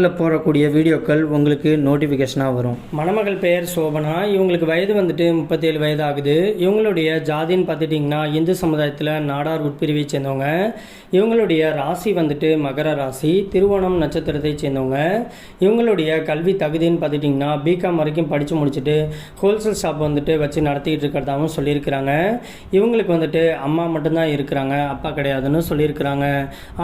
சேனலில் போடக்கூடிய வீடியோக்கள் உங்களுக்கு நோட்டிஃபிகேஷனாக வரும். மணமகள் பெயர் சோபனா. இவங்களுக்கு வயது வந்துட்டு முப்பத்தேழு வயது ஆகுது இவங்களுடைய ஜாதின்னு பார்த்துட்டிங்கன்னா இந்து சமுதாயத்தில் நாடார் உட்பிரிவை சேர்ந்தவங்க. இவங்களுடைய ராசி வந்துட்டு மகர ராசி. திருவோணம் நட்சத்திரத்தை சேர்ந்தவங்க. இவங்களுடைய கல்வி தகுதின்னு பார்த்துட்டிங்கன்னா பிகாம் வரைக்கும் படித்து முடிச்சுட்டு ஹோல்சேல் ஷாப் வந்துட்டு வச்சு நடத்திட்டு இருக்கிறதாகவும் சொல்லியிருக்கிறாங்க. இவங்களுக்கு வந்துட்டு அம்மா மட்டும்தான் இருக்கிறாங்க அப்பா கிடையாதுன்னு சொல்லியிருக்கிறாங்க.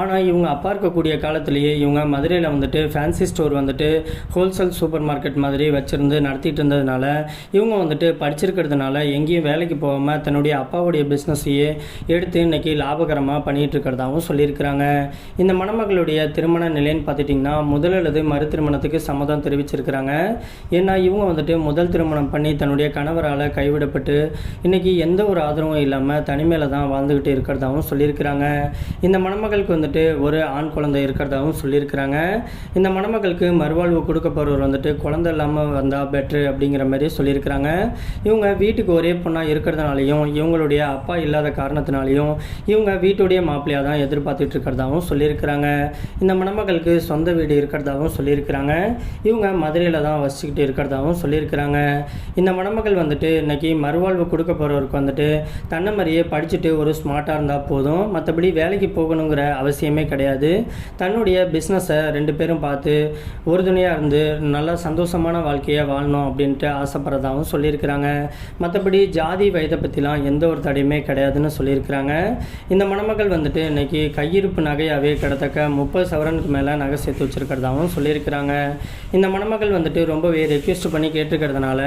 ஆனால் இவங்க அப்பா இருக்கக்கூடிய காலத்திலேயே இவங்க மதுரையில் வந்துட்டு ஃபேன்சி ஸ்டோர் வந்துட்டு ஹோல்சேல் சூப்பர் மார்க்கெட் மாதிரி வச்சுருந்து நடத்திட்டு இருந்ததுனால இவங்க வந்துட்டு படிச்சிருக்கிறதுனால எங்கேயும் வேலைக்கு போகாமல் தன்னுடைய அப்பாவுடைய பிஸ்னஸையே எடுத்து இன்னைக்கு லாபகரமாக பண்ணிகிட்டு இருக்கிறதாகவும் சொல்லியிருக்கிறாங்க. இந்த மணமகளுடைய திருமண நிலைன்னு பார்த்துட்டிங்கன்னா முதல் அல்லது மறு திருமணத்துக்கு சம்மதம் தெரிவிச்சிருக்கிறாங்க. ஏன்னா இவங்க வந்துட்டு முதல் திருமணம் பண்ணி தன்னுடைய கணவரால் கைவிடப்பட்டு இன்னைக்கு எந்த ஒரு ஆதரவும் இல்லாமல் தனிமையில் தான் வாழ்ந்துக்கிட்டு இருக்கிறதாகவும் சொல்லியிருக்கிறாங்க. இந்த மணமகளுக்கு வந்துட்டு ஒரு ஆண் குழந்தை இருக்கிறதாகவும் சொல்லியிருக்கிறாங்க. இந்த மணமகளுக்கு மறுவாழ்வு கொடுக்கப்படுறவர் வந்துட்டு குழந்தை இல்லாமல் வந்தால் பெட்ரு அப்படிங்கிற மாதிரி சொல்லியிருக்கிறாங்க. இவங்க வீட்டுக்கு ஒரே பொண்ணாக இருக்கிறதுனாலையும் இவங்களுடைய அப்பா இல்லாத காரணத்தினாலையும் இவங்க வீட்டுடைய மாப்பிள்ளையாக தான் எதிர்பார்த்துட்டு இருக்கிறதாகவும் சொல்லியிருக்கிறாங்க. இந்த மணமகளுக்கு சொந்த வீடு இருக்கிறதாகவும் சொல்லியிருக்கிறாங்க. இவங்க மதுரையில் தான் வசிச்சுக்கிட்டு இருக்கிறதாகவும் சொல்லியிருக்கிறாங்க. இந்த மணமகள் வந்துட்டு இன்றைக்கி மறுவாழ்வு கொடுக்க போகிறவருக்கு வந்துட்டு தன்னை மாதிரியே படிச்சுட்டு ஒரு ஸ்மார்ட்டாக இருந்தால் போதும். மற்றபடி வேலைக்கு போகணுங்கிற அவசியமே கிடையாது. தன்னுடைய பிஸ்னஸை ரெண்டு பேரும் பார்த்து உறுதுணையாக இருந்து நல்ல சந்தோஷமான வாழ்க்கையை வாழணும் அப்படின்ட்டு ஆசைப்படுறதாகவும் சொல்லியிருக்கிறாங்க. மற்றபடி ஜாதி வயதை பற்றிலாம் எந்த ஒரு தடையுமே கிடையாதுன்னு சொல்லியிருக்கிறாங்க. இந்த மணமகள் வந்துட்டு இன்னைக்கு கையிருப்பு நகையாகவே கிடத்தக்க முப்பது சவரனுக்கு மேலே நகை சேர்த்து வச்சுருக்கிறதாகவும் சொல்லியிருக்கிறாங்க. இந்த மணமகள் வந்துட்டு ரொம்பவே ரெக்வெஸ்ட் பண்ணி கேட்டிருக்கிறதுனால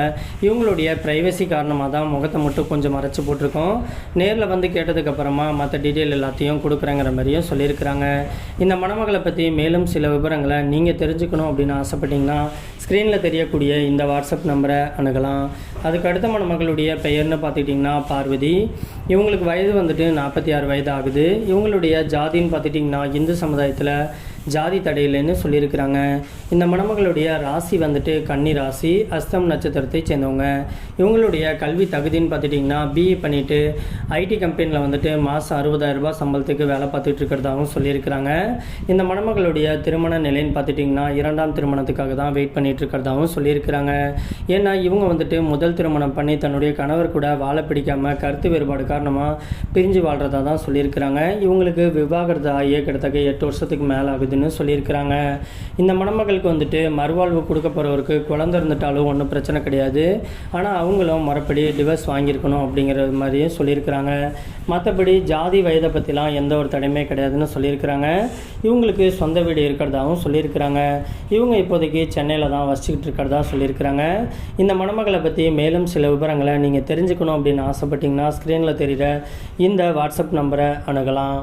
இவங்களுடைய ப்ரைவசி காரணமாக தான் முகத்தை மட்டும் கொஞ்சம் மறைச்சி போட்டிருக்கோம். நேரில் வந்து கேட்டதுக்கப்புறமா மற்ற டீட்டெயில் எல்லாத்தையும் கொடுக்குறேங்கிற மாதிரியும் சொல்லியிருக்கிறாங்க. இந்த மணமகளை பற்றி மேலும் சில விவரங்களை நீங்கள் தெரிஞ்சுக்கணும் அப்படின்னு ஆசைப்பட்டீங்கன்னா ஸ்க்ரீனில் தெரியக்கூடிய இந்த வாட்ஸ்அப் நம்பரை அணுகலாம். அதுக்கு அடுத்த மணமகளுடைய பெயர்னு பார்த்துக்கிட்டிங்கன்னா பார்வதி. இவங்களுக்கு வயது வந்துட்டு நாற்பத்தி ஆறு வயது ஆகுது. இவங்களுடைய ஜாதின்னு பார்த்துட்டிங்கன்னா இந்து சமுதாயத்தில் ஜாதி தடையில்லைன்னு சொல்லியிருக்கிறாங்க. இந்த மணமகளுடைய ராசி வந்துட்டு கன்னி ராசி அஸ்தம் நட்சத்திரத்தை சேர்ந்தவங்க. இவங்களுடைய கல்வி தகுதின்னு பார்த்துட்டிங்கன்னா பிஇ பண்ணிவிட்டு ஐடி கம்பெனியில் வந்துட்டு மாதம் அறுபதாயிரரூபா சம்பளத்துக்கு வேலை பார்த்துட்டு இருக்கிறதாகவும் சொல்லியிருக்கிறாங்க. இந்த மணமகளுடைய திருமண நிலைன்னு பார்த்துட்டிங்கன்னா இரண்டாம் திருமணத்துக்காக தான் வெயிட் பண்ணிட்டு இருக்கிறதாகவும் சொல்லியிருக்கிறாங்க. ஏன்னா இவங்க வந்துட்டு முதல் திருமணம் பண்ணி தன்னுடைய கணவர் கூட வாழ பிடிக்காம கருத்து வேறுபாடு காரணமாக பிரிஞ்சு வாழ்கிறதா தான் சொல்லியிருக்கிறாங்க. இவங்களுக்கு விவாகரத்து ஆகிய கிட்டத்தக்க எட்டு வருஷத்துக்கு மேலே ஆகுது ஆகுதுன்னு சொல்லியிருக்கிறாங்க. இந்த மணமகளுக்கு வந்துட்டு மறுவாழ்வு கொடுக்க போகிறவருக்கு குழந்தை இருந்துட்டாலும் ஒன்றும் பிரச்சனை கிடையாது. ஆனால் அவங்களும் மறுபடி டிவர்ஸ் வாங்கியிருக்கணும் அப்படிங்கிற மாதிரியும் சொல்லியிருக்கிறாங்க. மற்றபடி ஜாதி வயதை பற்றிலாம் எந்த ஒரு தடையுமே கிடையாதுன்னு சொல்லியிருக்கிறாங்க. இவங்களுக்கு சொந்த வீடு இருக்கிறதாகவும் சொல்லியிருக்கிறாங்க. இவங்க இப்போதைக்கு சென்னையில் தான் வசிச்சுக்கிட்டு இருக்கிறதா சொல்லியிருக்கிறாங்க. இந்த மணமகளை பற்றி மேலும் சில விவரங்களை நீங்கள் தெரிஞ்சுக்கணும் அப்படின்னு ஆசைப்பட்டீங்கன்னா ஸ்க்ரீனில் தெரிகிற இந்த வாட்ஸ்அப் நம்பரை அணுகலாம்.